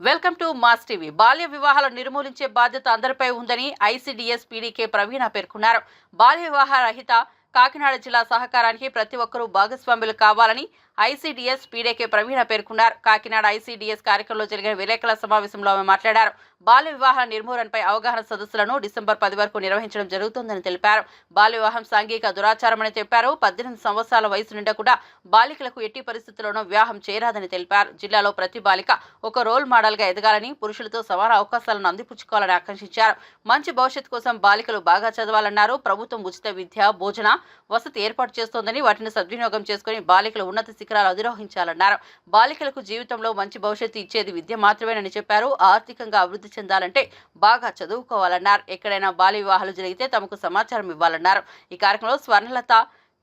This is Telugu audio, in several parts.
Welcome to mass TV. బాల్య వివాహాలు నిర్మూలించే బాధ్యత అందరిపై ఉందని ఐసీడీఎస్ పీడీకే ప్రవీణ పేర్కొన్నారు. బాల్య వివాహ రహిత కాకినాడ జిల్లా సహకారానికి ప్రతి ఒక్కరూ భాగస్వాములు కావాలని ఐసీడీఎస్ పీడీకే ప్రవీణ పేర్కొన్నారు. కాకినాడ ఐసీడీఎస్ కార్యక్రమంలో జరిగిన విలేకరుల సమావేశంలో ఆమె మాట్లాడారు. బాల్య వివాహాల నిర్మూలనపై అవగాహన సదస్సులను డిసెంబర్ పది వరకు నిర్వహించడం జరుగుతుందని తెలిపారు. బాల్య వివాహం సాంఘిక దురాచారమని చెప్పారు. పద్దెనిమిది సంవత్సరాల వయసు కూడా బాలికలకు ఎట్టి పరిస్థితుల్లోనూ వివాహం చేయరాదని తెలిపారు. జిల్లాలో ప్రతి బాలిక ఒక రోల్ మోడల్గా ఎదగాలని పురుషులతో సమాన అవకాశాలను అందిపుచ్చుకోవాలని ఆకాంక్షించారు. మంచి భవిష్యత్తు కోసం బాలికలు బాగా చదవాలన్నారు. ప్రభుత్వం ఉచిత విద్య భోజన వసతి ఏర్పాటు చేస్తోందని వాటిని సద్వినియోగం చేసుకుని బాలికలు ఉన్నత శిఖరాలు అధిరోహించాలన్నారు. బాలికలకు జీవితంలో మంచి భవిష్యత్తు ఇచ్చేది విద్య మాత్రమేనని చెప్పారు. ఆర్థికంగా అభివృద్ధి చెందాలంటే బాగా చదువుకోవాలన్నారు. ఎక్కడైనా బాల్య వివాహాలు జరిగితే తమకు సమాచారం ఇవ్వాలన్నారు. ఈ కార్యక్రమంలో Swarnalatha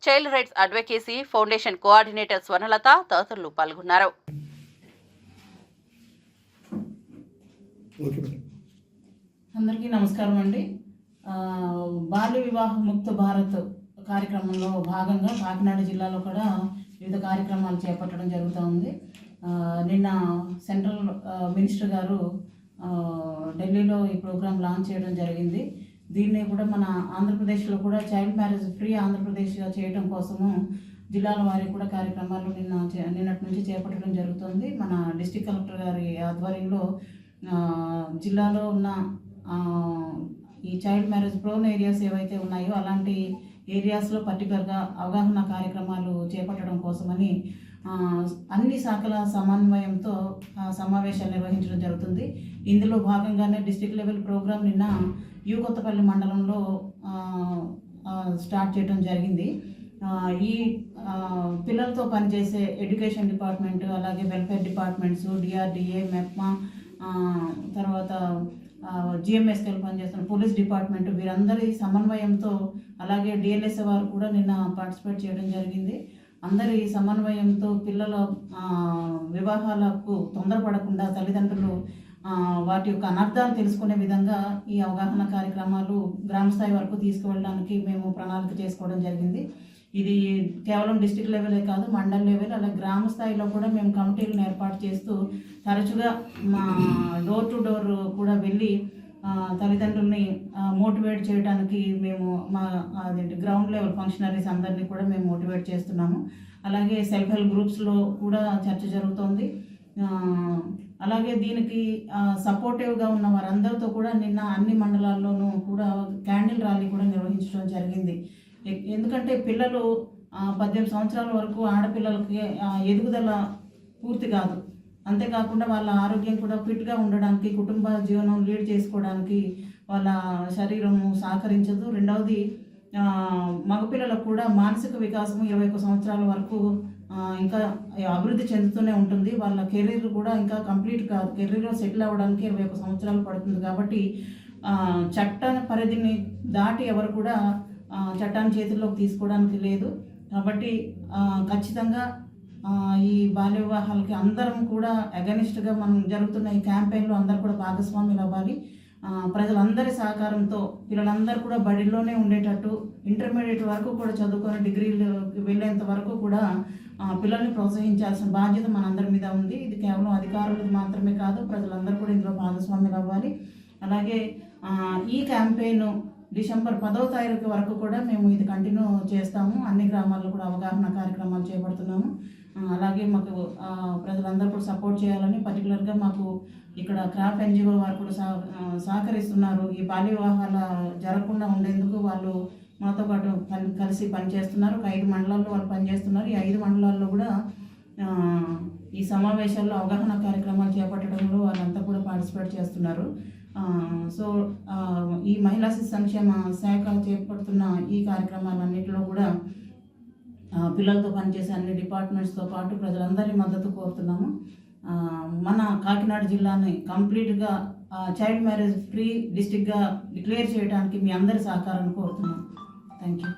child rights advocacy foundation coordinator Swarnalatha తదితరులు పాల్గొన్నారు. అందరికీ నమస్కారం అండి. బాల్య వివాహ ముక్త భారత్ కార్యక్రమంలో భాగంగా కాకినాడ జిల్లాలో కూడా వివిధ కార్యక్రమాలు చేపట్టడం జరుగుతూ ఉంది. నిన్న సెంట్రల్ మినిస్టర్ గారు ఢిల్లీలో ఈ ప్రోగ్రాం లాంచ్ చేయడం జరిగింది. దీన్ని కూడా మన ఆంధ్రప్రదేశ్లో కూడా చైల్డ్ మ్యారేజ్ ఫ్రీ ఆంధ్రప్రదేశ్గా చేయడం కోసము జిల్లాల వారికి కూడా కార్యక్రమాలు నిన్న చే- నిన్నటి నుంచి చేపట్టడం జరుగుతుంది. మన డిస్టిక్ కలెక్టర్ గారి ఆధ్వర్యంలో జిల్లాలో ఉన్న ఈ చైల్డ్ మ్యారేజ్ ప్రోన్ ఏరియాస్ ఏవైతే ఉన్నాయో అలాంటి ఏరియాస్లో పర్టికులర్గా అవగాహన కార్యక్రమాలు చేపట్టడం కోసమని అన్ని శాఖల సమన్వయంతో సమావేశాలు నిర్వహించడం జరుగుతుంది. ఇందులో భాగంగానే డిస్టిక్ లెవెల్ ప్రోగ్రాం నిన్న యూ కొత్తపల్లి మండలంలో స్టార్ట్ చేయడం జరిగింది. ఈ పిల్లలతో పనిచేసే ఎడ్యుకేషన్ డిపార్ట్మెంట్ అలాగే వెల్ఫేర్ డిపార్ట్మెంట్స్ డిఆర్డిఏ మెప్మా తర్వాత జిఎంఎస్కేలు పనిచేస్తున్న పోలీస్ డిపార్ట్మెంట్ వీరందరి సమన్వయంతో అలాగే డిఎల్ఎస్ వారు కూడా నిన్న పార్టిసిపేట్ చేయడం జరిగింది. అందరి సమన్వయంతో పిల్లల వివాహాలకు తొందరపడకుండా తల్లిదండ్రులు వాటి యొక్క అనర్థాలు తెలుసుకునే విధంగా ఈ అవగాహన కార్యక్రమాలు గ్రామ స్థాయి వరకు తీసుకువెళ్ళడానికి మేము ప్రణాళిక చేసుకోవడం జరిగింది. ఇది కేవలం డిస్టిక్ లెవెలే కాదు మండల్ లెవెల్ అలా గ్రామ స్థాయిలో కూడా మేము కమిటీలను ఏర్పాటు చేస్తూ తరచుగా మా డోర్ టు డోర్ కూడా వెళ్ళి తల్లిదండ్రుల్ని మోటివేట్ చేయడానికి మేము మా అదేంటి గ్రౌండ్ లెవెల్ ఫంక్షనరీస్ అందరినీ కూడా మేము మోటివేట్ చేస్తున్నాము. అలాగే సెల్ఫ్ హెల్ప్ గ్రూప్స్లో కూడా చర్చ జరుగుతోంది. అలాగే దీనికి సపోర్టివ్గా ఉన్న వారందరితో కూడా నిన్న అన్ని మండలాల్లోనూ కూడా క్యాండిల్ ర్యాలీ కూడా నిర్వహించడం జరిగింది. ఎందుకంటే పిల్లలు పద్దెనిమిది సంవత్సరాల వరకు ఆడపిల్లలకి ఎదుగుదల పూర్తి కాదు. అంతేకాకుండా వాళ్ళ ఆరోగ్యం కూడా ఫిట్గా ఉండడానికి కుటుంబ జీవనం లీడ్ చేసుకోవడానికి వాళ్ళ శరీరము సహకరించదు. రెండవది మగపిల్లలకు కూడా మానసిక వికాసం ఇరవై ఒక్క సంవత్సరాల వరకు ఇంకా అభివృద్ధి చెందుతూనే ఉంటుంది. వాళ్ళ కెరీర్ కూడా ఇంకా కంప్లీట్ కాదు. కెరీర్లో సెటిల్ అవ్వడానికి ఇరవై ఒక్క సంవత్సరాలు పడుతుంది. కాబట్టి చట్ట పరిధిని దాటి ఎవరు కూడా చట్టాన్ని చేతుల్లోకి తీసుకోవడానికి లేదు. కాబట్టి ఖచ్చితంగా ఈ బాల్య వివాహాలకి అందరం కూడా అగనిస్ట్గా మనం జరుగుతున్న ఈ క్యాంపెయిన్లో అందరూ కూడా భాగస్వాములు అవ్వాలి. ప్రజలందరి సహకారంతో పిల్లలందరూ కూడా బడిలోనే ఉండేటట్టు ఇంటర్మీడియట్ వరకు కూడా చదువుకొని డిగ్రీలు వెళ్ళేంత వరకు కూడా పిల్లల్ని ప్రోత్సహించాల్సిన బాధ్యత మనందరి మీద ఉంది. ఇది కేవలం అధికారులకు మాత్రమే కాదు ప్రజలందరూ కూడా ఇందులో భాగస్వాములు అవ్వాలి. అలాగే ఈ క్యాంపెయిన్ డిసెంబర్ పదో తారీఖు వరకు కూడా మేము ఇది కంటిన్యూ చేస్తాము. అన్ని గ్రామాల్లో కూడా అవగాహన కార్యక్రమాలు చేపడుతున్నాము. అలాగే మాకు ప్రజలందరూ కూడా సపోర్ట్ చేయాలని పర్టికులర్గా మాకు ఇక్కడ క్రాఫ్ ఎన్జిఓ వారు కూడా సహ సహకరిస్తున్నారు. ఈ బాల్య వివాహాల జరగకుండా ఉండేందుకు వాళ్ళు మాతో పాటు పని కలిసి పనిచేస్తున్నారు. ఒక ఐదు మండలాల్లో వాళ్ళు పనిచేస్తున్నారు. ఈ ఐదు మండలాల్లో కూడా ఈ సమావేశాల్లో అవగాహన కార్యక్రమాలు చేపట్టడంలో వాళ్ళంతా కూడా పార్టిసిపేట్ చేస్తున్నారు. సో ఈ మహిళా శిశు సంక్షేమ శాఖ చేపడుతున్న ఈ కార్యక్రమాలన్నింటిలో కూడా పిల్లలతో పనిచేసే అన్ని డిపార్ట్మెంట్స్తో పాటు ప్రజలందరి మద్దతు కోరుతున్నాము. మన కాకినాడ జిల్లాని కంప్లీట్గా చైల్డ్ మ్యారేజ్ ఫ్రీ డిస్టిక్గా డిక్లేర్ చేయడానికి మీ అందరి సహకారాన్ని కోరుతున్నాం థ్యాంక్ యూ